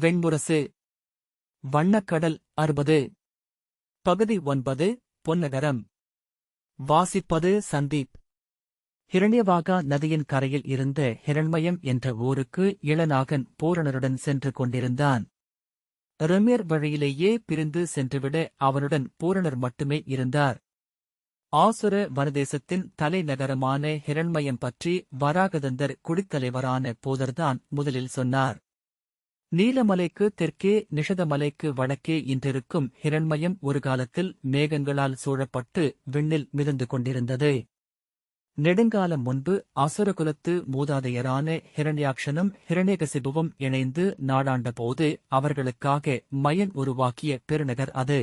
வெண்முரசு வண்ணக்கடல் அறுபது. பகுதி ஒன்பது பொன்னகரம். வாசிப்பது சந்தீப். ஹிரண்யவாகா நதியின் கரையில் இருந்த ஹிரண்மயம் என்ற ஊருக்கு இளநாகன் பூரணருடன் சென்று கொண்டிருந்தான். ரம்யர் வழியிலேயே பிரிந்து சென்றுவிட அவனுடன் பூரணர் மட்டுமே இருந்தார். ஆசுர வனதேசத்தின் தலைநகரமான ஹிரண்மயம் பற்றி வராகதந்தர் குடித்தலைவரான போதர்தான் முதலில் சொன்னார். நீலமலைக்கு தெற்கே நிஷதமலைக்கு வடக்கே இன்றிருக்கும் ஹிரண்மயம் ஒரு காலத்தில் மேகங்களால் சூழப்பட்டு விண்ணில் மிதந்து கொண்டிருந்தது. நெடுங்காலம் முன்பு அசுரகுலத்து மூதாதையரான ஹிரண்யாக்ஷனும் ஹிரண்யகசிபுவும் இணைந்து நாடாண்டபோது அவர்களுக்காக மயன் உருவாக்கிய பெருநகர் அது.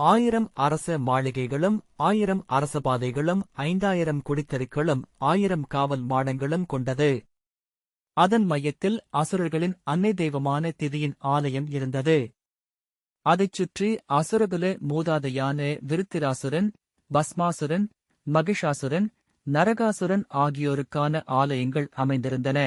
ஆயிரம் அரச மாளிகைகளும் ஆயிரம் அரசபாதைகளும் ஐந்தாயிரம் குடித்தெருக்களும் ஆயிரம் காவல் மாடங்களும் கொண்டது. அதன் மையத்தில் அசுரர்களின் அன்னை தெய்வமான திதியின் ஆலயம் இருந்தது. அதைச் சுற்றி அசுரகுல மூதாதையான விருத்திராசுரன் பஸ்மாசுரன் மகிஷாசுரன் நரகாசுரன் ஆகியோருக்கான ஆலயங்கள் அமைந்திருந்தன.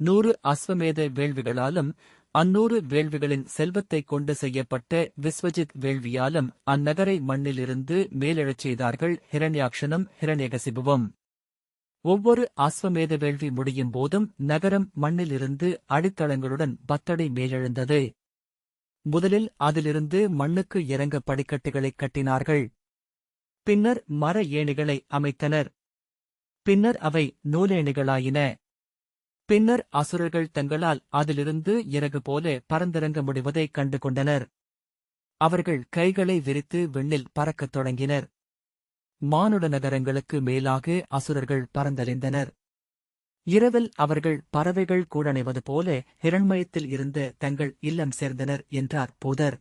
நூறு அஸ்வமேத வேள்விகளாலும் அந்நூறு வேள்விகளின் செல்வத்தைக் கொண்டு செய்யப்பட்ட விஸ்வஜித் வேள்வியாலும் அந்நகரை மண்ணிலிருந்து மேலெழச் செய்தார்கள் ஹிரண்யாக்ஷனும் ஹிரண்யகசிபுவும். ஒவ்வொரு அஸ்வமேத வேள்வி முடியும் போதும் நகரம் மண்ணிலிருந்து அடித்தளங்களுடன் பத்தடை மேலெழுந்தது. முதலில் அதிலிருந்து மண்ணுக்கு இறங்க படிக்கட்டுகளைக் கட்டினார்கள். பின்னர் மர ஏணிகளை அமைத்தனர். பின்னர் அவை நூலேணிகளாயின. பின்னர் அசுரர்கள் தங்களால் அதிலிருந்து இறகு போல பறந்திறங்க முடிவதைக் கண்டு கொண்டனர் அவர்கள் கைகளை விரித்து விண்ணில் பறக்கத் தொடங்கினர். மானுட நகரங்களுக்கு மேலாக அசுரர்கள் பறந்தறிந்தனர் இரவில் அவர்கள் பறவைகள் கூடணைவது போல ஹிரண்மயத்தில் இருந்து தங்கள் இல்லம் சேர்ந்தனர் என்றார் பூதர்.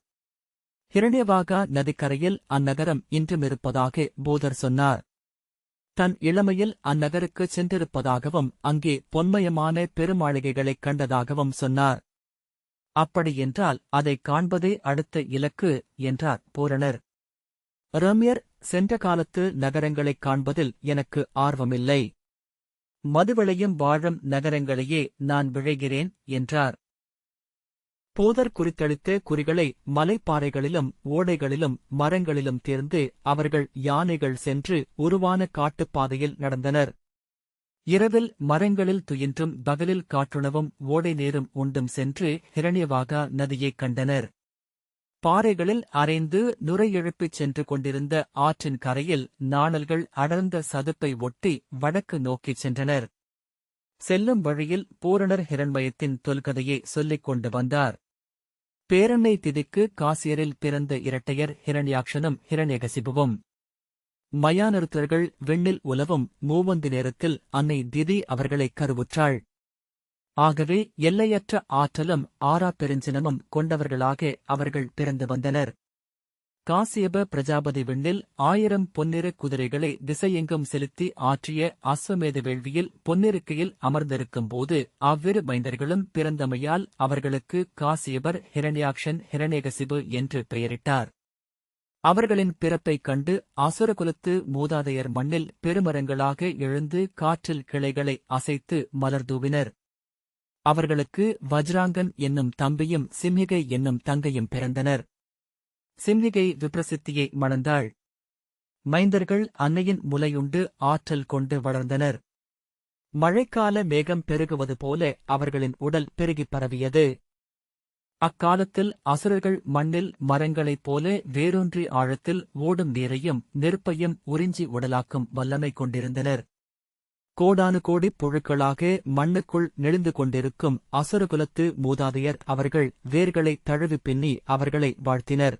ஹிரண்யவாகா நதிக்கரையில் அந்நகரம் இன்றும் இருப்பதாக பூதர் சொன்னார். தன் இளமையில் அந்நகருக்குச் சென்றிருப்பதாகவும் அங்கே பொன்மயமான பெருமாளிகைகளைக் கண்டதாகவும் சொன்னார். அப்படியென்றால் அதைக் காண்பதே அடுத்த இலக்கு என்றார் பூரணர். ரம்யர் சென்ற காலத்து நகரங்களைக் காண்பதில் எனக்கு ஆர்வமில்லை. மதுவிளையும் வாழும் நகரங்களையே நான் விழைகிறேன் என்றார். போதர் குறித்தளித்த குறிகளை மலைப்பாறைகளிலும் ஓடைகளிலும் மரங்களிலும் தேர்ந்து அவர்கள் யானைகள் சென்று உருவான காட்டுப்பாதையில் நடந்தனர். இரவில் மரங்களில் துயின்றும் பகலில் காற்றுணவும் ஓடை நேரும் உண்டும் சென்று ஹிரண்யவாகா நதியைக் கண்டனர். பாறைகளில் அரைந்து நுரையெழுப்பிச் சென்று கொண்டிருந்த ஆற்றின் கரையில் நாணல்கள் அடர்ந்த சதுப்பை ஒட்டி வடக்கு நோக்கிச் சென்றனர். செல்லும் வழியில் பூரணர் ஹிரண்மயத்தின் தொல்கதையை சொல்லிக் கொண்டு வந்தார். பேரன்னை திதிக்கு காசியரில் பிறந்த இரட்டையர் ஹிரண்யாக்ஷனும் ஹிரண்யகசிபுவும். மயானருத்தர்கள் விண்ணில் உலவும் மூவந்து நேரத்தில் அன்னை திதி அவர்களை கருவுற்றாள். ஆகவே எல்லையற்ற ஆற்றலும் ஆறா பெருஞ்சினமும் கொண்டவர்களாக அவர்கள் பிறந்து வந்தனர். காசியப பிரஜாபதி விண்ணில் ஆயிரம் பொன்னிற குதிரைகளை திசையெங்கும் செலுத்தி ஆற்றிய அஸ்வமேத வேள்வியில் பொன்னிருக்கையில் அமர்ந்திருக்கும் போது அவ்விரு மைந்தர்களும் பிறந்தமையால் அவர்களுக்கு காசியபர் ஹிரண்யாக்ஷன் ஹிரண்யகசிபு என்று பெயரிட்டார். அவர்களின் பிறப்பைக் கண்டு அசுரகுலத்து மூதாதையர் மண்ணில் பெருமரங்களாக எழுந்து காற்றில் கிளைகளை அசைத்து மலர்தூவினர். அவர்களுக்கு வஜ்ராங்கன் என்னும் தம்பியும் சிம்ஹிகை என்னும் தங்கையும் பிறந்தனர். சிம்ஹிகை விப்ரசித்தியை மணந்தாள். மைந்தர்கள் அன்னையின் முலையுண்டு ஆற்றல் கொண்டு வளர்ந்தனர். மழைக்கால மேகம் பெருகுவது போல அவர்களின் உடல் பெருகிப் பரவியது. அக்காலத்தில் அசுரர்கள் மண்ணில் மரங்களைப் போல வேரூன்றி ஆழத்தில் ஓடும் நீரையும் நெருப்பையும் உறிஞ்சி உடலாக்கும் வல்லமை கொண்டிருந்தனர். கோடானு கோடி புழுக்களாக மண்ணுக்குள் நெளிந்து கொண்டிருக்கும் அசுரகுலத்து மூதாதையர் அவர்கள் வேர்களை தழுவி பின்னி அவர்களை வாழ்த்தினர்.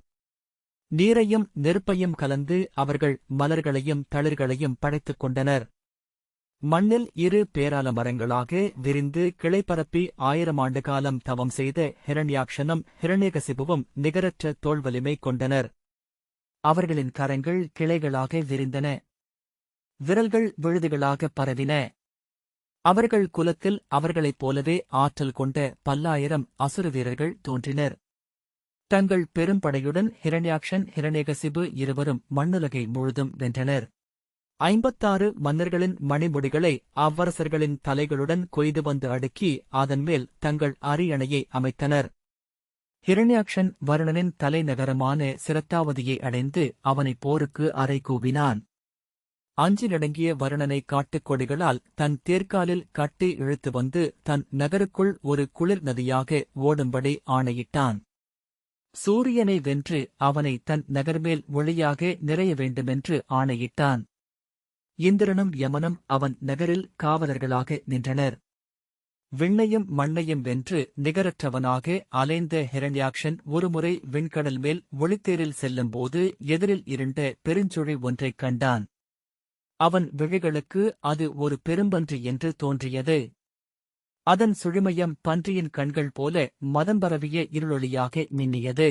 நீரையும் நெருப்பையும் கலந்து அவர்கள் மலர்களையும் தளிர்களையும் படைத்துக் கொண்டனர். மண்ணில் இரு பேரால மரங்களாக விரிந்து கிளைப்பரப்பி ஆயிரம் ஆண்டு காலம் தவம் செய்த ஹிரண்யாக்ஷனும் ஹிரண்யகசிபுவும் நிகரற்ற தோல்வலிமை கொண்டனர். அவர்களின் கரங்கள் கிளைகளாக விரிந்தன. விரல்கள் விழுதுகளாக பரவின. அவர்கள் குலத்தில் அவர்களைப் போலவே ஆற்றல் கொண்ட பல்லாயிரம் அசுர வீரர்கள் தோன்றினர். தங்கள் பெரும்படையுடன் ஹிரண்யாக்ஷன் ஹிரண்யகசிபு இருவரும் மண்ணுலகை முழுதும் வென்றனர். ஐம்பத்தாறு மன்னர்களின் மணிமுடிகளை அவ்வரசர்களின் தலைகளுடன் கொய்து வந்து அடுக்கி அதன்மேல் தங்கள் அரியணையை அமைத்தனர். ஹிரண்யாக்ஷன் வருணனின் தலைநகரமான சிரத்தாவதியை அடைந்து அவனை போருக்கு அறை கூவினான் அஞ்சி நடங்கிய வருணனை காட்டுக் கொடிகளால் தன் தேர்காலில் கட்டி இழுத்து வந்து தன் நகருக்குள் ஒரு குளிர் நதியாக ஓடும்படி ஆணையிட்டான். சூரியனை வென்று அவனை தன் நகர்மேல் ஒளியாக நிறைய வேண்டுமென்று ஆணையிட்டான். இந்திரனும் யமனும் அவன் நகரில் காவலர்களாக நின்றனர். விண்ணையும் மண்ணையும் வென்று நிகரற்றவனாக அலைந்த ஹிரண்யாக்ஷன் ஒருமுறை விண்கடல் மேல் ஒளித்தேரில் செல்லும்போது எதிரில் இருண்ட பெருஞ்சுழி ஒன்றைக் கண்டான். அவன் விழிகளுக்கு அது ஒரு பெரும்பன்றி என்று தோன்றியது. அதன் சுழிமயம் பன்றியின் கண்கள் போல மதம் பரவிய இருளொளியாக மின்னியது.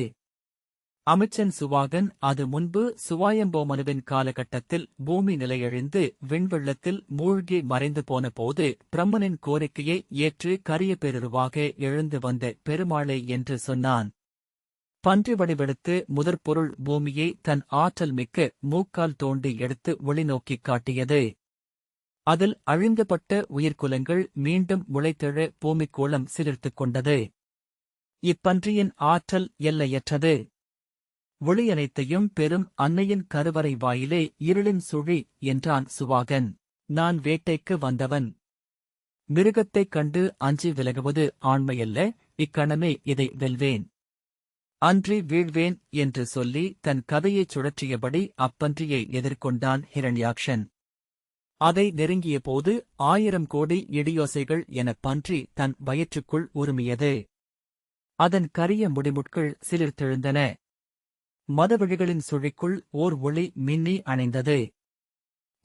அமைச்சன் சுவாகன் அது முன்பு சுவாயம்போமனுவின் காலகட்டத்தில் பூமி நிலையழிந்து விண்வெள்ளத்தில் மூழ்கி மறைந்து போன போது பிரம்மனின் கோரிக்கையை ஏற்று கரிய பெருருவாக எழுந்து வந்த பெருமாளை என்று சொன்னான். பன்றி வடிவெடுத்து முதற்பொருள் பூமியை தன் ஆற்றல் மிக்க மூக்கால் தோண்டி எடுத்து ஒளிநோக்கிக் காட்டியது. அதில் அழிந்துபட்ட உயிர்க்குலங்கள் மீண்டும் முளைத்தெழ பூமிக்கோளம் சிலிர்த்துக் கொண்டது. இப்பன்றியின் ஆற்றல் எல்லையற்றது. ஒளி அனைத்தையும் பெரும் அன்னையின் கருவறை வாயிலே இருளின் சுழி என்றான் சுவாகன். நான் வேட்டைக்கு வந்தவன். மிருகத்தைக் கண்டு அஞ்சி விலகுவது ஆண்மையல்ல இக்கணமே இதை வெல்வேன். அன்றி வீழ்வேன் என்று சொல்லி தன் கதையைச் சுழற்றியபடி அப்பன்றியை எதிர்கொண்டான் ஹிரண்யாக்ஷன். அதை நெருங்கியபோது ஆயிரம் கோடி இடியோசைகள் எனப் பன்றி தன் வயிற்றுக்குள் உருமியது. அதன் கரிய முடிமுட்கள் சிலிர்த்தெழுந்தன மதவழிகளின் சுழிக்குள் ஓர் ஒளி மின்னி அணைந்தது.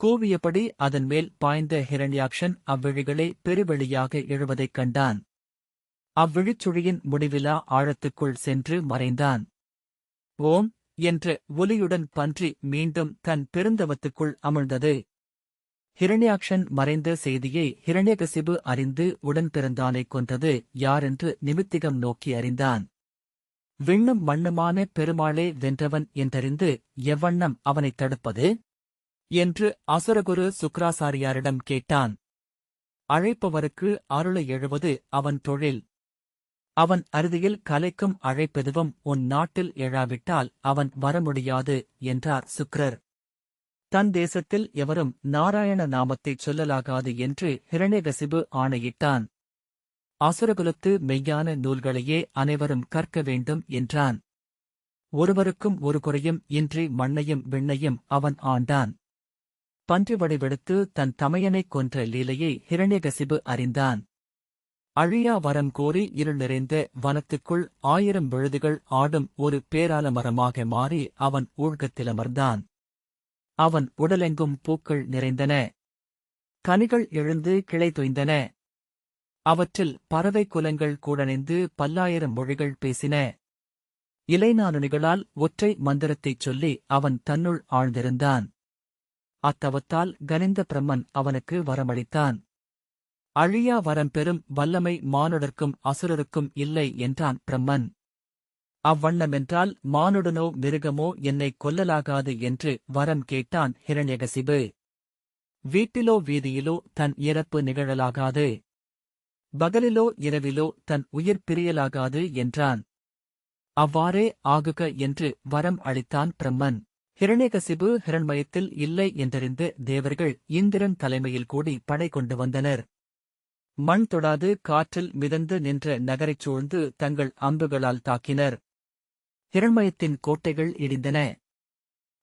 கூவியபடி அதன் மேல் பாய்ந்த ஹிரண்யாக்ஷன் அவ்விழிகளே பெருவெளியாக எழுவதைக் கண்டான். அவ்விழிச்சுழியின் முடிவிலா ஆழத்துக்குள் சென்று மறைந்தான். ஓம்! என்ற ஒலியுடன் பன்றி மீண்டும் தன் பெருந்தவத்துக்குள் அமிழ்ந்தது. ஹிரண்யாக்ஷன் மறைந்த செய்தியை ஹிரண்யகசிபு அறிந்து உடன் பிறந்தானை கொன்றது யாரென்று நிமித்திகம் நோக்கி அறிந்தான். விண்ணும் மண்ணுமான பெருமாளே வென்றவன் என்றறிந்து எவ்வண்ணம் அவனைத் தடுப்பது? என்று அசுரகுரு சுக்ராசாரியாரிடம் கேட்டான். அழைப்பவருக்கு அருளை எழுவது அவன் தொழில். அவன் அறுதியில் கலைக்கும் அழைப்பெதுவும் உன் நாட்டில் எழாவிட்டால் அவன் வர முடியாது என்றார் சுக்ரர். தன் தேசத்தில் எவரும் நாராயண நாமத்தைச் சொல்லலாகாது என்று ஹிரண்யகசிபு ஆணையிட்டான். அசுரகுலத்து மெய்யான நூல்களையே அனைவரும் கற்க வேண்டும் என்றான். ஒருவருக்கும் ஒரு குறையும் இன்றி மண்ணையும் விண்ணையும் அவன் ஆண்டான். பன்றி வடிவெடுத்து தன் தமையனைக் கொன்ற லீலையை ஹிரண்யகசிபு அறிந்தான். அழியா வரம் கோரி இருள் நிறைந்த வனத்துக்குள் ஆயிரம் விழுதுகள் ஆடும் ஒரு பேரால மரமாக மாறி அவன் ஊழ்கத்திலமர்ந்தான் அவன் உடலெங்கும் பூக்கள் நிறைந்தன. கனிகள் எழுந்து கிளை தொய்ந்தன. அவற்றில் பறவை குலங்கள் கூடணிந்து பல்லாயிரம் மொழிகள் பேசின. இலைநானுனிகளால் ஒற்றை மந்திரத்தைச் சொல்லி அவன் தன்னுள் ஆழ்ந்திருந்தான். அத்தவத்தால் கனிந்த பிரம்மன் அவனுக்கு வரமளித்தான். அழியா வரம் பெறும் வல்லமை மானுடர்க்கும் அசுரருக்கும் இல்லை என்றான் பிரம்மன். அவ்வண்ணமென்றால் மானுடனோ மிருகமோ என்னைக் கொல்லலாகாது என்று வரம் கேட்டான் ஹிரண்யகசிபு. வீட்டிலோ வீதியிலோ தன் இறப்பு நிகழலாகாது. பகலிலோ இரவிலோ தன் உயிர் பிரியலாகாது என்றான். அவ்வாறே ஆகுக என்று வரம் அளித்தான் பிரம்மன். ஹிரண்யகசிபு ஹிரண்மயத்தில் இல்லை என்றறிந்து தேவர்கள் இந்திரன் தலைமையில் கூடி படை கொண்டு வந்தனர். மண் தொடாது காற்றில் மிதந்து நின்ற நகரைச் சூழ்ந்து தங்கள் அம்புகளால் தாக்கினர். ஹிரண்மயத்தின் கோட்டைகள் இடிந்தன.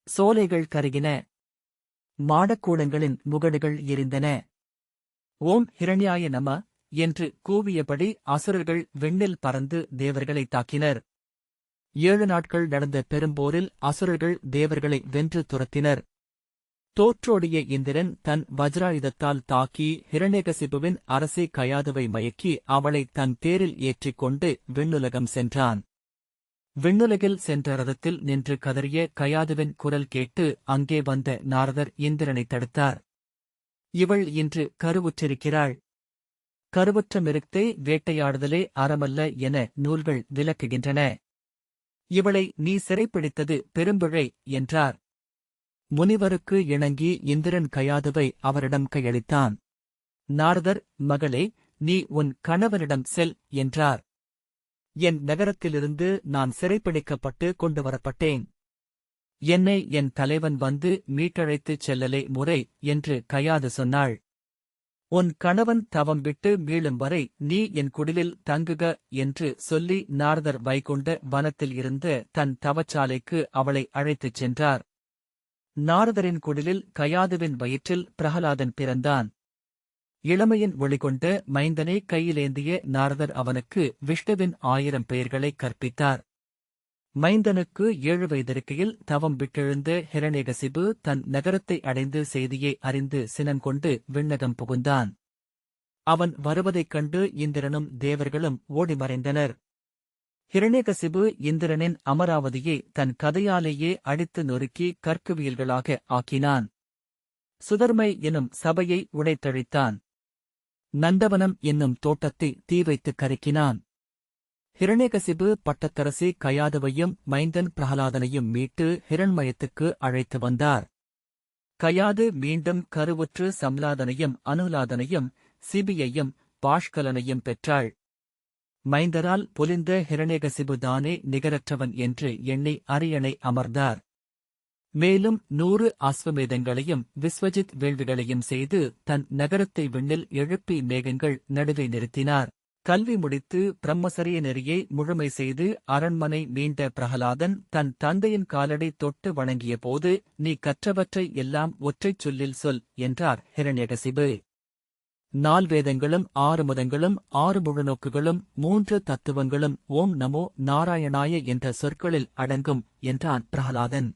சோலைகள் கருகின. மாடக்கூடங்களின் முகடுகள் எரிந்தன. ஓம் ஹிரண்யாய நம என்று கூவியபடி அசுரர்கள் விண்ணில் பறந்து தேவர்களை தாக்கினர். ஏழு நாட்கள் நடந்த பெரும்போரில் அசுரர்கள் தேவர்களை வென்று துரத்தினர். தோற்றோடிய இந்திரன் தன் வஜ்ராயுதத்தால் தாக்கி ஹிரண்யகசிபுவின் அரசை கயாதுவை மயக்கி அவளை தன் தேரில் ஏற்றிக் கொண்டு விண்ணுலகம் சென்றான். விண்ணுலகில் சென்ற ரதத்தில் நின்று கதறிய கயாதுவின் குரல் கேட்டு அங்கே வந்த நாரதர் இந்திரனை தடுத்தார். இவள் இன்று கருவுற்றிருக்கிறாள். கருவுற்ற மிருக்தை வேட்டையாடுதலே அறமல்ல என நூல்கள் விளக்குகின்றன. இவளை நீ சிறைப்பிடித்தது பெரும்பிழை என்றார். முனிவருக்கு இணங்கி இந்திரன் கயாதுவை அவரிடம் கையளித்தான். நாரதர் மகளே நீ உன் கணவனிடம் செல் என்றார். என் நகரத்திலிருந்து நான் சிறைப்பிடிக்கப்பட்டு கொண்டு வரப்பட்டேன். என்னை என் தலைவன் வந்து மீட்டழைத்துச் செல்லலே முறை என்று கயாது சொன்னாள். உன் கணவன் தவம் விட்டு மீளும் வரை நீ என் குடிலில் தங்குக என்று சொல்லி நாரதர் வைகுண்ட வனத்தில் இருந்த தன் தவச்சாலைக்கு அவளை அழைத்துச் சென்றார். நாரதரின் குடிலில் கயாதுவின் வயிற்றில் பிரகலாதன் பிறந்தான். இளமையின் ஒளிகொண்ட மைந்தனை கையிலேந்திய நாரதர் அவனுக்கு விஷ்ணுவின் ஆயிரம் பெயர்களை கற்பித்தார். மைந்தனுக்கு ஏழு வயதிருக்கையில் தவம் விட்டெழுந்த ஹிரண்யகசிபு தன் நகரத்தை அடைந்து செய்தியை அறிந்து சினங்கொண்டு விண்ணகம் புகுந்தான். அவன் வருவதைக் கண்டு இந்திரனும் தேவர்களும் ஓடி மறைந்தனர். ஹிரண்யகசிபு இந்திரனின் அமராவதியை தன் கதையாலேயே அடித்து நொறுக்கி கற்குவியல்களாக ஆக்கினான். சுதர்மை எனும் சபையை உடைத்தழித்தான். நந்தவனம் என்னும் தோட்டத்தை தீ வைத்து கருக்கினான். ஹிரண்யகசிபு பட்டத்தரசி கயாதவையும் மைந்தன் பிரகலாதனையும் மீட்டு ஹிரண்மயத்துக்கு அழைத்து வந்தார். கயாது மீண்டும் கருவுற்று சம்லாதனையும் அனுலாதனையும் சிபியையும் பாஷ்கலனையும் பெற்றாள். மைந்தரால் பொலிந்த ஹிரண்யகசிபுதானே நிகரற்றவன் என்று எண்ணி அரியணை அமர்ந்தார். மேலும் நூறு அஸ்வமேதங்களையும் விஸ்வஜித் வேள்விகளையும் செய்து தன் நகரத்தை விண்ணில் எழுப்பி மேகங்கள் நடுவே நிறுத்தினார். கல்வி முடித்து பிரம்மசரிய நெறியை முழுமை செய்து அரண்மனை மீண்ட பிரகலாதன் தன் தந்தையின் காலடி தொட்டு வணங்கியபோது நீ கற்றவற்றை எல்லாம் ஒற்றைச் சொல்லில் சொல் என்றார் ஹிரண்யகசிபு. நால்வேதங்களும் ஆறு மதங்களும் ஆறு முழுநோக்குகளும் மூன்று தத்துவங்களும் ஓம் நமோ நாராயணாய என்ற சொற்களில் அடங்கும் என்றான் பிரகலாதன்.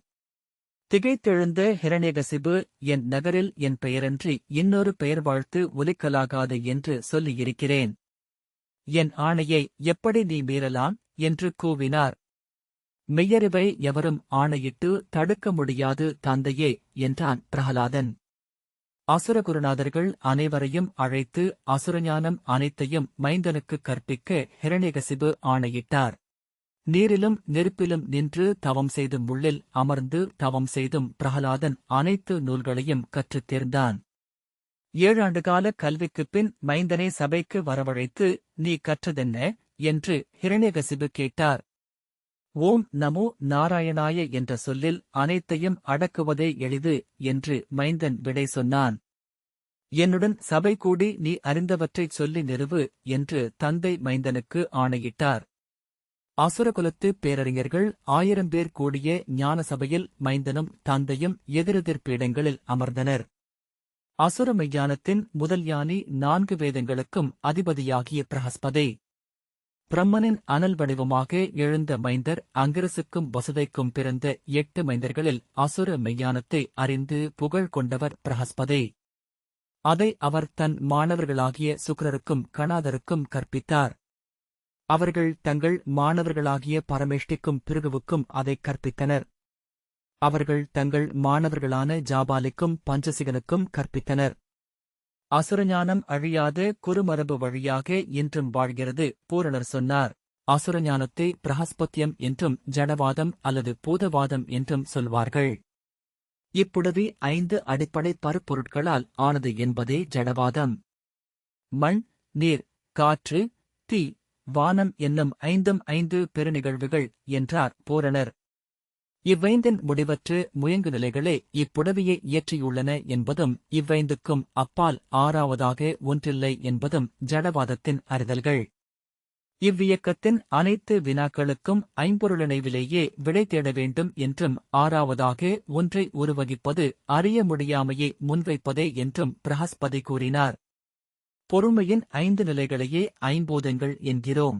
திகைத்தெழுந்த ஹிரண்யகசிபு என் நகரில் என் பெயரன்றி இன்னொரு பெயர் வாழ்த்து ஒலிக்கலாகாது என்று சொல்லியிருக்கிறேன். என் ஆணையை எப்படி நீ மீறலாம்? என்று கூவினார். மெய்யறிவை எவரும் ஆணையிட்டு தடுக்க முடியாது தந்தையே என்றான் பிரகலாதன். அசுரகுருநாதர்கள் அனைவரையும் அழைத்து அசுரஞானம் அனைத்தையும் மைந்தனுக்கு கற்பிக்க ஹிரண்யகசிபு ஆணையிட்டார். நீரிலும் நெருப்பிலும் நின்று தவம் செய்தும் உள்ளில் அமர்ந்து தவம் செய்தும் பிரகலாதன் அனைத்து நூல்களையும் கற்றுத் தேர்ந்தான். ஏழாண்டுகால கல்விக்குப் பின் மைந்தனை சபைக்கு வரவழைத்து நீ கற்றதென்ன? என்று ஹிரண்யகசிபு கேட்டார். ஓம் நமோ நாராயணாய என்ற சொல்லில் அனைத்தையும் அடக்குவதே எளிது என்று மைந்தன் விடை சொன்னான். என்னுடன் சபை கூடி நீ அறிந்தவற்றைச் சொல்லி நிறுவு என்று தந்தை மைந்தனுக்கு ஆணையிட்டார். அசுரகுலத்து பேரறிஞர்கள் ஆயிரம் பேர் கூடிய ஞான சபையில் மைந்தனும் தந்தையும் எதிரெதிர் பீடங்களில் அமர்ந்தனர். அசுர மெய்ஞானத்தின் முதல் யானி நான்கு வேதங்களுக்கும் அதிபதியாகிய பிரகஸ்பதே. பிரம்மனின் அனல் வடிவமாக எழுந்த மைந்தர் அங்கிரசுக்கும் வசுதைக்கும் பிறந்த எட்டு மைந்தர்களில் அசுர மெய்ஞானத்தை அறிந்து புகழ் கொண்டவர் பிரகஸ்பதி. அதை அவர் தன் மாணவர்களாகிய சுக்ரருக்கும் கணாதருக்கும் கற்பித்தார். அவர்கள் தங்கள் மாணவர்களாகிய பரமேஷ்டிக்கும் பிருகுவுக்கும் அதைக் கற்பித்தனர். அவர்கள் தங்கள் மாணவர்களான ஜாபாலிக்கும் பஞ்சசிகனுக்கும் கற்பித்தனர். அசுரஞானம் அழியாத குறுமரபு வழியாக இன்றும் வாழ்கிறது பூரணர் சொன்னார். அசுரஞானத்தை பிரகஸ்பத்தியம் என்றும் ஜடவாதம் அல்லது பூதவாதம் என்றும் சொல்வார்கள். இப்புடவி ஐந்து அடிப்படை பருப்பொருட்களால் ஆனது என்பதே ஜடவாதம். மண் நீர் காற்று தீ வானம் என்னும் ஐந்தும் ஐந்து பெருநிகழ்வுகள் என்றார் பூரணர். இவ்வைந்தின் முடிவற்று முயங்கு நிலைகளே இப்புடவையை இயற்றியுள்ளன என்பதும் இவ்வைந்துக்கும் அப்பால் ஆறாவதாக ஒன்றில்லை என்பதும் ஜடவாதத்தின் அறிதல்கள். இவ்வியக்கத்தின் அனைத்து வினாக்களுக்கும் ஐம்பொருளினைவிலேயே விடை தேட வேண்டும் என்றும் ஆறாவதாக ஒன்றை உருவகிப்பது அறிய முடியாமையை முன்வைப்பதே என்றும் பிரகஸ்பதி கூறினார். பொறுமையின் ஐந்து நிலைகளையே ஐம்பூதங்கள் என்கிறோம்.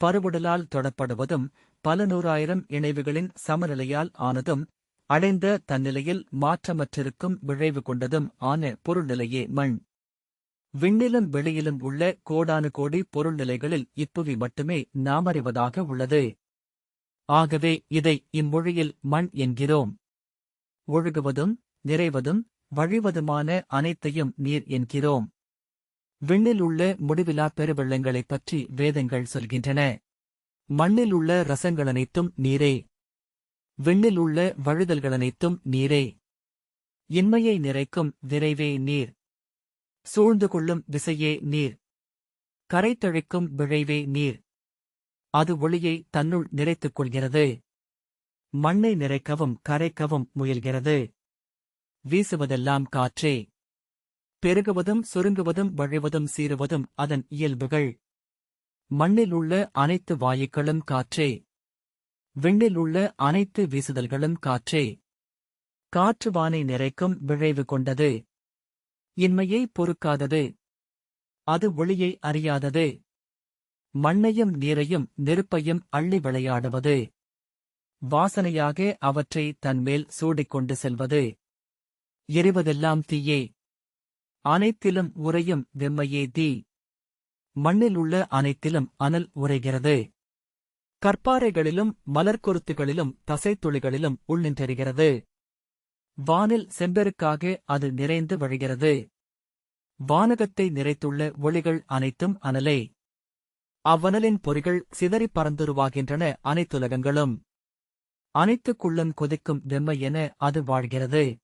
பருவுடலால் தொடப்படுவதும் பல நூறாயிரம் இணைவுகளின் சமநிலையால் ஆனதும் அடைந்த தன்னிலையில் மாற்றமற்றிருக்கும் விளைவு கொண்டதும் ஆன பொருள்நிலையே மண். விண்ணிலும் வெளியிலும் உள்ள கோடானு கோடி பொருள்நிலைகளில் இப்புவி மட்டுமே நாமறிவதாக உள்ளது. ஆகவே இதை இம்மொழியில் மண் என்கிறோம். ஒழுகுவதும் நிறைவதும் வழிவதுமான அனைத்தையும் நீர் என்கிறோம். விண்ணில் உள்ள முடிவிலா பெருவெள்ளங்களைப் பற்றி வேதங்கள் சொல்கின்றன. மண்ணில் உள்ள ரசங்களனைத்தும் நீரே. விண்ணில் உள்ள வழுதல்களனைத்தும் நீரே. இன்மையை நிறைக்கும் விரைவே நீர். சூழ்ந்து கொள்ளும் விசையே நீர். கரைத்தழிக்கும் விழைவே நீர். அது ஒளியை தன்னுள் நிறைத்துக் கொள்கிறது. மண்ணை நிறைக்கவும் கரைக்கவும் முயல்கிறது. வீசுவதெல்லாம் காற்றே. பெருகுவதும் சுருங்குவதும் வழிவதும் சீருவதும் அதன் இயல்புகள். மண்ணில் உள்ள அனைத்து வாயுக்களும் காற்றே. விண்ணில் உள்ள அனைத்து வீசுதல்களும் காற்றே. காற்று வானை நிறைக்கும் விழைவு கொண்டது. இன்மையை பொறுக்காதது. அது ஒளியை அறியாதது. மண்ணையும் நீரையும் நெருப்பையும் அள்ளி விளையாடுவது. வாசனையாக அவற்றை தன்மேல் சூடிக்கொண்டு செல்வது. எரிவதெல்லாம் தீயே. அனைத்திலும் உறையும் வெம்மையே தீ. மண்ணில் உள்ள அனைத்திலும் அனல் உறைகிறது. கற்பாறைகளிலும் மலர்கொருத்துகளிலும் தசைத்துளிகளிலும் உள்நின்றெறிகிறது வானில் செம்பெருக்காக அது நிறைந்து வழிகிறது. வானகத்தை நிறைத்துள்ள ஒளிகள் அனைத்தும் அனலே. அவ்வனலின் பொறிகள் சிதறிப் பறந்துருவாகின்றன அனைத்துலகங்களும். அனைத்துக்குள்ளம் கொதிக்கும் வெம்மை என அது வாழ்கிறது.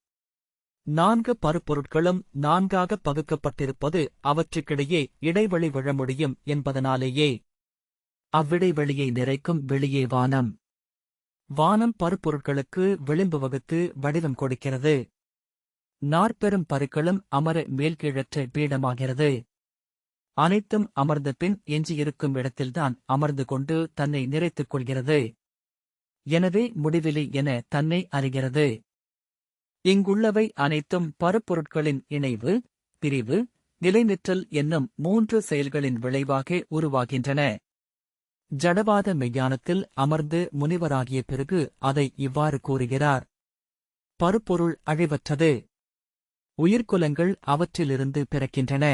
நான்கு பருப்பொருட்களும் நான்காக பகுக்கப்பட்டிருப்பது அவற்றுக்கிடையே இடைவெளி விழ முடியும் என்பதனாலேயே. அவ்விடைவெளியை நிறைக்கும் வெளியே வானம். வானம் பருப்பொருட்களுக்கு விளிம்பு வகுத்து வடிவம் கொடுக்கிறது. நாற்பெரும் பருக்களும் அமர மேல்கீழற்ற பீடமாகிறது. அனைத்தும் அமர்ந்த பின் எஞ்சியிருக்கும் இடத்தில்தான் அமர்ந்து கொண்டு தன்னை நிறைத்துக் கொள்கிறது. எனவே முடிவிலி என தன்னை அறிகிறது. இங்குள்ளவை அனைத்தும் பருப்பொருட்களின் இணைவு பிரிவு நிலைநிற்றல் என்னும் மூன்று செயல்களின் விளைவாக உருவாகின்றன. ஜடவாத மெய்ஞானத்தில் அமர்ந்து முனிவராகிய பிறகு அதை இவ்வாறு கூறுகிறார். பருப்பொருள் அழிவற்றது. உயிர்க்குலங்கள் அவற்றிலிருந்து பிறக்கின்றன.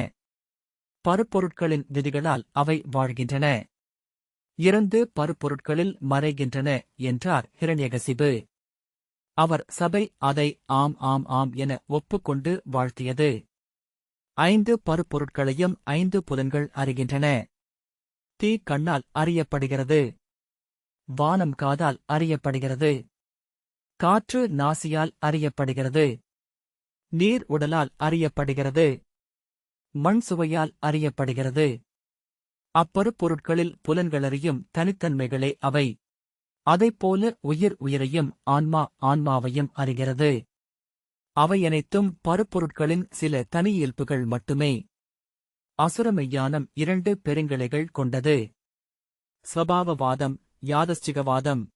பருப்பொருட்களின் விதிகளால் அவை வாழ்கின்றன. இறந்து பருப்பொருட்களில் மறைகின்றன என்றார் ஹிரண்யகசிபு. அவர் சபை அதை ஆம் ஆம் ஆம் என ஒப்புக்கொண்டு வாழ்த்தியது. ஐந்து பருப்பொருட்களையும் ஐந்து புலன்கள் அறிகின்றன. தீ கண்ணால் அறியப்படுகிறது. வானம் காதால் அறியப்படுகிறது. காற்று நாசியால் அறியப்படுகிறது. நீர் உடலால் அறியப்படுகிறது. மண் சுவையால் அறியப்படுகிறது. அப்பருப்பொருட்களில் புலன்களறியும் தனித்தன்மைகளே அவை. அதைப்போல உயிர் உயிரையும் ஆன்மா ஆன்மாவையும் அறிகிறது. அவையனைத்தும் பருப்பொருட்களின் சில தனியியல்புகள் மட்டுமே. அசுரமெய்யானம் இரண்டு பெருங்கிளைகள் கொண்டது. ஸ்வபாவவாதம் யாதஸ்டிகவாதம்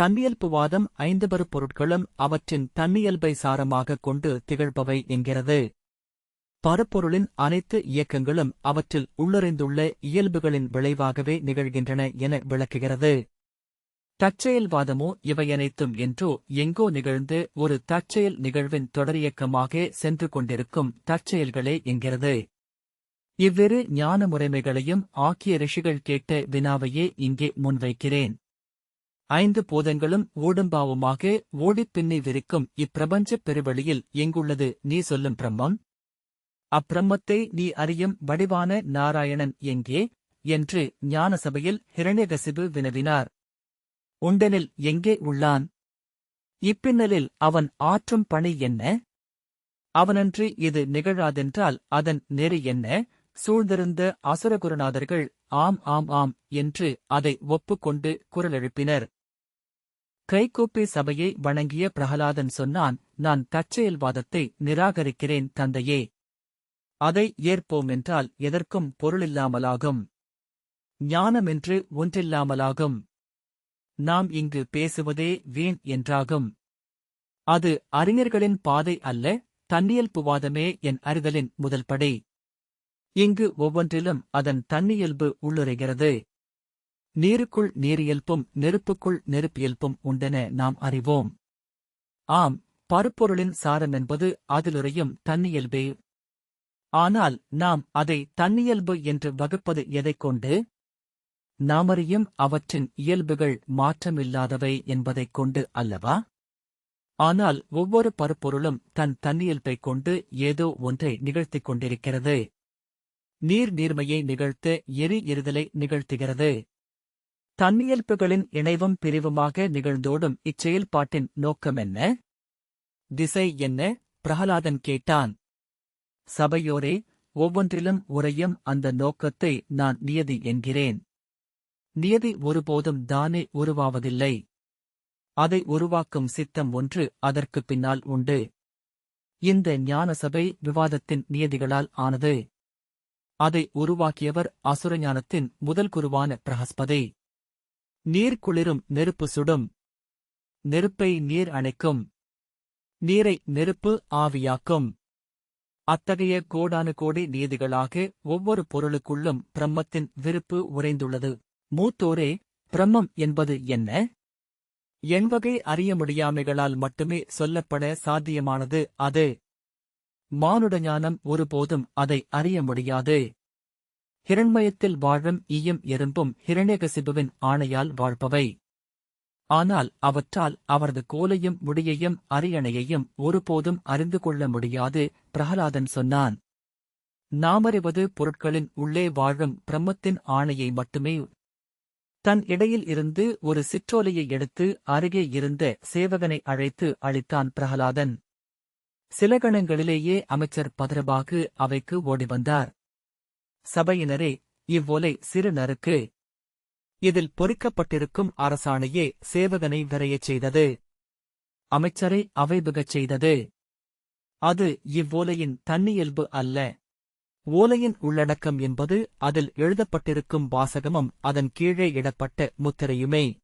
தன்னியல்புவாதம் ஐந்து பருப்பொருட்களும் அவற்றின் தன்னியல்பை சாரமாகக் கொண்டு திகழ்பவை என்கிறது. பருப்பொருளின் அனைத்து இயக்கங்களும் அவற்றில் உள்ளறிந்துள்ள இயல்புகளின் விளைவாகவே நிகழ்கின்றன என விளக்குகிறது. தற்செயல்வாதமோ இவையனைத்தும் என்றோ எங்கோ நிகழ்ந்து ஒரு தற்செயல் நிகழ்வின் தொடரியக்கமாக சென்று கொண்டிருக்கும் தற்செயல்களே என்கிறது. இவ்விரு ஞான முறைமைகளையும் ஆக்கிய ரிஷிகள் கேட்ட வினாவையே இங்கே முன்வைக்கிறேன். ஐந்து போதங்களும் ஓடும்பாவுமாக ஓடிப் பின்னி விரிக்கும் இப்பிரபஞ்சப் பெருவெளியில் எங்குள்ளது நீ சொல்லும் பிரம்மம்? அப்பிரம்மத்தை நீ அறியும் வடிவான நாராயணன் எங்கே? என்று ஞான சபையில் ஹிரண்யகசிபு வினவினார். உண்டனில் எங்கே உள்ளான்? இப்பின்னலில் அவன் ஆற்றும் பணி என்ன? அவனன்றி இது நிகழாதென்றால் அதன் நெறி என்ன? சூழ்ந்திருந்த அசுரகுருநாதர்கள் ஆம் ஆம் ஆம் என்று அதை ஒப்புக்கொண்டு குரலெழுப்பினர். கைகூப்பி சபையை வணங்கிய பிரகலாதன் சொன்னான் நான் தற்செயல்வாதத்தை நிராகரிக்கிறேன் தந்தையே. அதை ஏற்போம் என்றால் எதற்கும் பொருளில்லாமலாகும். ஞானமென்று ஒன்றில்லாமலாகும். நாம் இங்கு பேசுவதே வீண் என்றாகும். அது அறிஞர்களின் பாதை அல்ல தன்னியல்புவாதமே என் அறிதலின் முதல் படி. இங்கு ஒவ்வொன்றிலும் அதன் தன்னியல்பு உள்ளுரைகிறது. நீருக்குள் நீரியல்பும் நெருப்புக்குள் நெருப்பியல்பும் உண்டென நாம் அறிவோம். ஆம் பருப்பொருளின் சாரம் என்பது அதிலுரையும் தன்னியல்பே. ஆனால் நாம் அதை தன்னியல்பு என்று வகுப்பது எதைக் கொண்டு? நாமறியும் அவற்றின் இயல்புகள் மாற்றமில்லாதவை என்பதைக் கொண்டு அல்லவா? ஆனால் ஒவ்வொரு பருப்பொருளும் தன் தன்னியல்பைக் கொண்டு ஏதோ ஒன்றை நிகழ்த்திக் கொண்டிருக்கிறது. நீர் நீர்மையை நிகழ்த்த எரி எரிதலை நிகழ்த்துகிறது. தன்னியல்புகளின் இணைவும் பிரிவுமாக நிகழ்ந்தோடும் இச்செயல்பாட்டின் நோக்கம் என்ன? திசை என்ன? பிரகலாதன் கேட்டான். சபையோரே ஒவ்வொன்றிலும் உரையும் அந்த நோக்கத்தை நான் நியதி என்கிறேன். நியதி ஒருபோதும் தானே உருவாவதில்லை. அதை உருவாக்கும் சித்தம் ஒன்று அதற்குப் பின்னால் உண்டு. இந்த ஞானசபை விவாதத்தின் நியதிகளால் ஆனது. அதை உருவாக்கியவர் அசுரஞானத்தின் முதல் குருவான பிரகஸ்பதி. நீர் குளிரும் நெருப்பு சுடும். நெருப்பை நீர் அணைக்கும். நீரை நெருப்பு ஆவியாக்கும். அத்தகைய கோடானு கோடி நீதிகளாக ஒவ்வொரு பொருளுக்குள்ளும் பிரம்மத்தின் விருப்பு உறைந்துள்ளது. மூத்தோரே பிரம்மம் என்பது என்ன? எண்வகை அறிய முடியாமைகளால் மட்டுமே சொல்லப்பட சாத்தியமானது அது. மானுட ஞானம் ஒருபோதும் அதை அறிய முடியாது. ஹிரண்மயத்தில் வாழும் ஈயும் எறும்பும் ஹிரண்யகசிபுவின் ஆணையால் வாழ்பவை. ஆனால் அவற்றால் அவரது கோலையும் முடியையும் அரியணையையும் ஒருபோதும் அறிந்து கொள்ள முடியாது பிரகலாதன் சொன்னான். நாமறிவது பொருட்களின் உள்ளே வாழும் பிரம்மத்தின் ஆணையை மட்டுமே தன் இடையில் இருந்து ஒரு சிற்றோலையை எடுத்து அருகே இருந்த சேவகனை அழைத்து அளித்தான் பிரகலாதன். சில கணங்களிலேயே அமைச்சர் பதரபாகு அவைக்கு ஓடி வந்தார். சபையினரே இவ்வோலை சிறு நறுக்கு. இதில் பொறிக்கப்பட்டிருக்கும் அரசாணையே சேவகனை விரையச் செய்தது. அமைச்சரை அவைபுகச் செய்தது. அது இவ்வோலையின் தன்னியல்பு அல்ல. ஓலையின் உள்ளடக்கம் என்பது அதில் எழுதப்பட்டிருக்கும் வாசகமும் அதன் கீழே இடப்பட்ட முத்திரையுமே.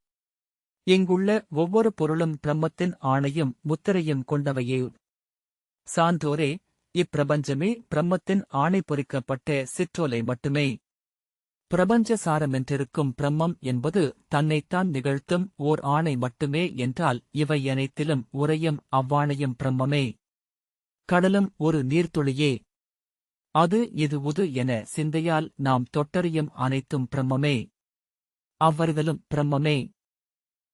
இங்குள்ள ஒவ்வொரு பொருளும் பிரம்மத்தின் ஆணையும் முத்திரையும் கொண்டவையே. சான்றோரே இப்பிரபஞ்சமே பிரம்மத்தின் ஆணை பொறிக்கப்பட்ட சிற்றோலை மட்டுமே. பிரபஞ்ச சாரமென்றிருக்கும் பிரம்மம் என்பது தன்னைத்தான் நிகழ்த்தும் ஓர் ஆணை மட்டுமே என்றால் இவை அனைத்திலும் உரையும் அவ்வாணையும் பிரம்மமே. கடலும் ஒரு நீர்த்துளியே அது இது உது என சிந்தையால் நாம் தொட்டறியும் அனைத்தும் பிரம்மமே. அவ்வறிதலும் பிரம்மமே.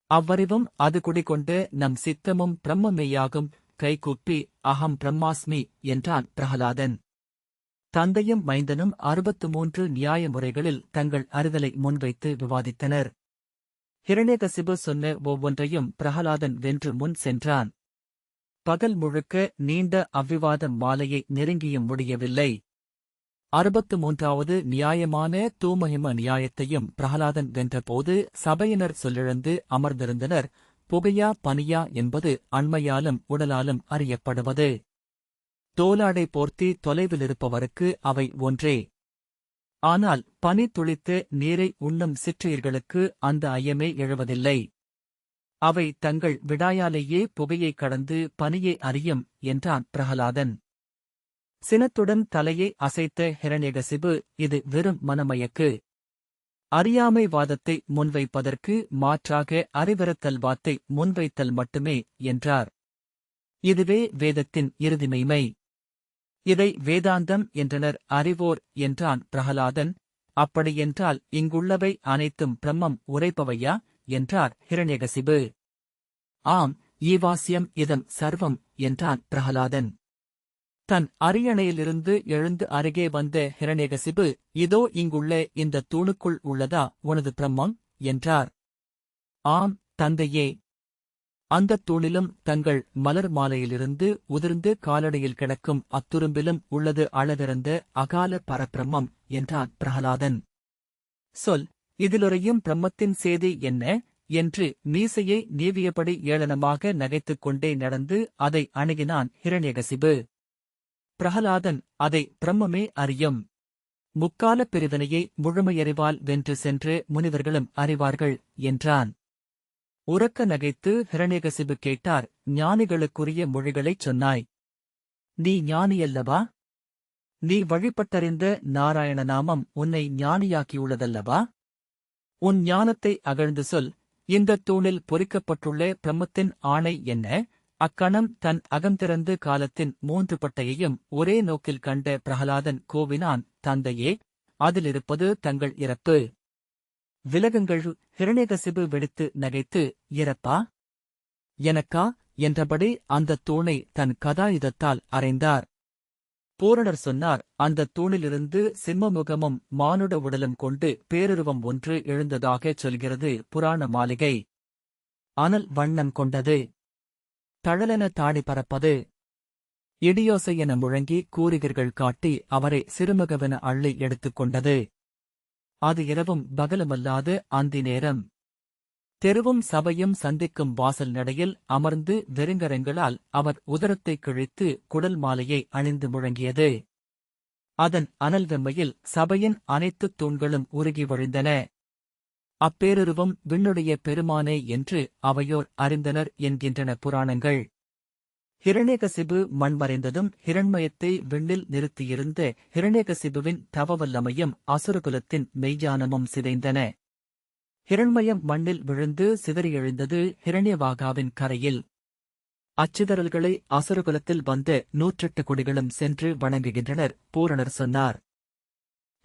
அவ்வறிவும் அது குடிகொண்டு நம் சித்தமும் பிரம்மமேயாகும். கைகூப்பி அகம் பிரம்மாஸ்மி என்றான் பிரகலாதன். தந்தையும் மைந்தனும் அறுபத்து மூன்று நியாய முறைகளில் தங்கள் அறிதலை முன்வைத்து விவாதித்தனர். ஹிரண்யகசிபு சொன்ன ஒவ்வொன்றையும் பிரகலாதன் வென்று முன் சென்றான். பகல் முழுக்க நீண்ட அவ்விவாத மாலையை நெருங்கியும் முடியவில்லை. அறுபத்து மூன்றாவது நியாயமான தூமகிம நியாயத்தையும் பிரகலாதன் வென்றபோது சபையினர் சொல்லிழந்து அமர்ந்திருந்தனர். புகையா பனியா என்பது அண்மையாலும் உடலாலும் அறியப்படுவது. தோலாடை போர்த்தி தொலைவிலிருப்பவருக்கு அவை ஒன்றே. ஆனால் பனி துளித்து நீரை உண்ணும் சிற்றியர்களுக்கு அந்த ஐயமே எழுவதில்லை. அவை தங்கள் விடாயாலேயே புகையை கடந்து பனியை அறியும் என்றான் பிரகலாதன். சினத்துடன் தலையை அசைத்த ஹிரண்யகசிபு இது வெறும் மனமயக்கு. அறியாமை வாதத்தை முன்வைப்பதற்கு மாற்றாக அறிவிறத்தல் வாத்தை முன்வைத்தல் மட்டுமே என்றார். இதுவே வேதத்தின் இறுதிமைமை இதை வேதாந்தம் என்றனர் அறிவோர் என்றான் பிரகலாதன். அப்படியென்றால் இங்குள்ளவை அனைத்தும் பிரம்மம் உரைப்பவையா? என்றார் ஹிரண்யகசிபு. ஆம் ஈவாசியம் இதம் சர்வம் என்றான் பிரகலாதன் தன் அரியணையிலிருந்து எழுந்து அருகே வந்த ஹிரண்யகசிபு இதோ இங்குள்ள இந்த தூணுக்குள் உள்ளதா உனது பிரம்மம்? என்றார். ஆம் தந்தையே. அந்தத் தூணிலும் தங்கள் மலர் மாலையிலிருந்து உதிர்ந்து காலடியில் கிடக்கும் அத்துரும்பிலும் உள்ளது அளவிறந்த அகால பரபிரம்மம் என்றான் பிரகலாதன் சொல் இதிலுறையும் பிரம்மத்தின் சேதி என்ன? என்று மீசையை நீவியபடி ஏளனமாக நகைத்துக் கொண்டே நடந்து அதை அணுகினான் ஹிரண்யகசிபு. பிரகலாதன் அதை பிரம்மமே அறியும். முக்கால பிரிவினையை முழுமையறிவால் வென்று சென்று முனிவர்களும் அறிவார்கள் என்றான். உறக்க நகைத்து ஹிரண்யகசிபு கேட்டார் ஞானிகளுக்குரிய மொழிகளைச் சொன்னாய். நீ ஞானியல்லவா? நீ வழிபட்டறிந்த நாராயண நாமம் உன்னை ஞானியாக்கியுள்ளதல்லவா? உன் ஞானத்தை அகழ்ந்து சொல். இந்தத் தூணில் பொறிக்கப்பட்டுள்ள பிரம்மத்தின் ஆணை என்ன? அக்கணம் தன் அகந்திறந்து காலத்தின் மூன்று பட்டையையும் ஒரே நோக்கில் கண்ட பிரகலாதன் கோவினான் தந்தையே அதிலிருப்பது தங்கள் இறப்பு. விலகங்கள் ஹிரணிகசிபு வெடித்து நகைத்து இறப்பா? எனக்கா? என்றபடி அந்தத் தூணை தன் கதாயுதத்தால் அறைந்தார் பூரணர் சொன்னார் அந்த தூணிலிருந்து சிம்மமுகமும் மானுட உடலும் கொண்டு பேருருவம் ஒன்று எழுந்ததாகச் சொல்கிறது புராண மாளிகை. அனல் வண்ணம் கொண்டது. தழலென தாடி பறப்பது இடியோசை என முழங்கி கூறிகர்கள் காட்டி அவரை சிறுமுகவென அள்ளி எடுத்துக் கொண்டது. அது இரவும் பகலமல்லாது அந்தி நேரம். தெருவும் சபையும் சந்திக்கும் வாசல் நடையில் அமர்ந்து வெறுங்கரங்களால் அவர் உதரத்தைக் கிழித்து குடல் மாலையை அணிந்து முழங்கியது. அதன் அனல் வெம்மையில் சபையின் அனைத்துத் தூண்களும் உருகி வழிந்தன. அப்பேருருவம் விண்ணுடைய பெருமானே என்று அவையோர் அறிந்தனர் என்கின்றன புராணங்கள். ஹிரண்யகசிபு மண்மறைந்ததும் ஹிரண்மயத்தை விண்ணில் நிறுத்தியிருந்த ஹிரண்யகசிபுவின் தவவல்லமையும் அசுரகுலத்தின் மெய்ஞானமும் சிதைந்தன. ஹிரண்மயம் மண்ணில் விழுந்து சிதறி எழுந்தது ஹிரண்யவாகாவின் கரையில். அச்சிதறல்களை அசுரகுலத்தில் வந்த நூற்றெட்டு குடிகளும் சென்று வணங்குகின்றனர் பூரணர் சொன்னார்.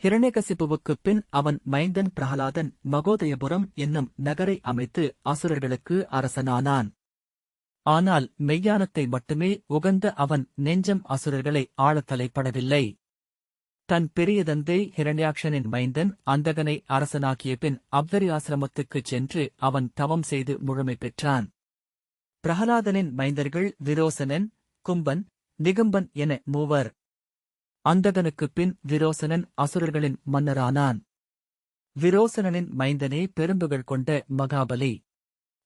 ஹிரண்யகசிபுவுக்குப் பின் அவன் மைந்தன் பிரகலாதன் மகோதயபுரம் என்னும் நகரை அமைத்து அசுரர்களுக்கு அரசனானான். ஆனால் மெய்யானத்தை மட்டுமே உகந்த அவன் நெஞ்சம் அசுரர்களை ஆளத் தலைப்படவில்லை. தன் பெரிய தந்தை ஹிரண்யாக்ஷனின் மைந்தன் அந்தகனை அரசனாக்கிய பின் அப்தரி ஆசிரமத்துக்குச் சென்று அவன் தவம் செய்து முழுமை பெற்றான். பிரகலாதனின் மைந்தர்கள் விரோசனன் கும்பன் நிகம்பன் என மூவர். அந்தகனுக்குப் பின் விரோசனன் அசுரர்களின் மன்னரானான். விரோசனனின் மைந்தனே பெரும்புகள் கொண்ட மகாபலி.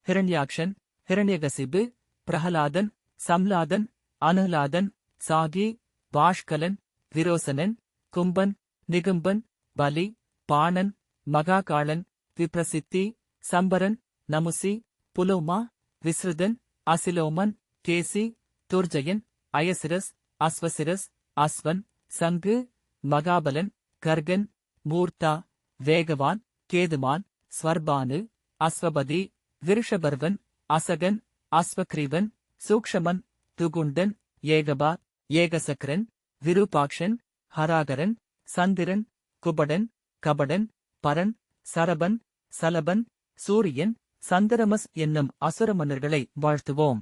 ஹிரண்யாக்ஷன் ஹிரண்யகசிபு பிரகலாதன் சம்லாதன் அனுலாதன் சாகி பாஷ்கலன் விரோசனன் கும்பன் நிகும்பன் பலி பாணன் மகாகாளன் விப்ரசித்தி சம்பரன் நமுசி புலோமா விஸ்ருதன் அசிலோமன் கேசி துர்ஜயன் அயசிரஸ் அஸ்வசிரஸ் அஸ்வன் சங்கு மகாபலன் கர்கன் மூர்த்தா வேகவான் கேதுமான் ஸ்வர்பானு அஸ்வபதி விருஷபர்வன் அசகன் அஸ்வக்ரீவன் சூக்ஷமன் துகுண்டன் ஏகபா ஏகசக்ரன் விருபாக்ஷன் ஹராகரன் சந்திரன் குபடன் கபடன் பரன் சரபன் சலபன் சூரியன் சந்திரமஸ் என்னும் அசுர மன்னர்களை வாழ்த்துவோம்.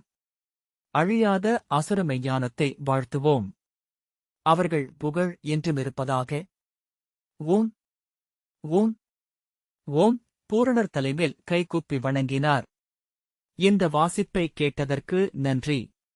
அழியாத அசுரமெய்ஞானத்தை வாழ்த்துவோம். அவர்கள் புகழ் என்றுமிருப்பதாக. ஓம் ஓம் ஓம் பூரணர் தலைமேல் கைகூப்பி வணங்கினார். இந்த வாசிப்பை கேட்டதற்கு நன்றி.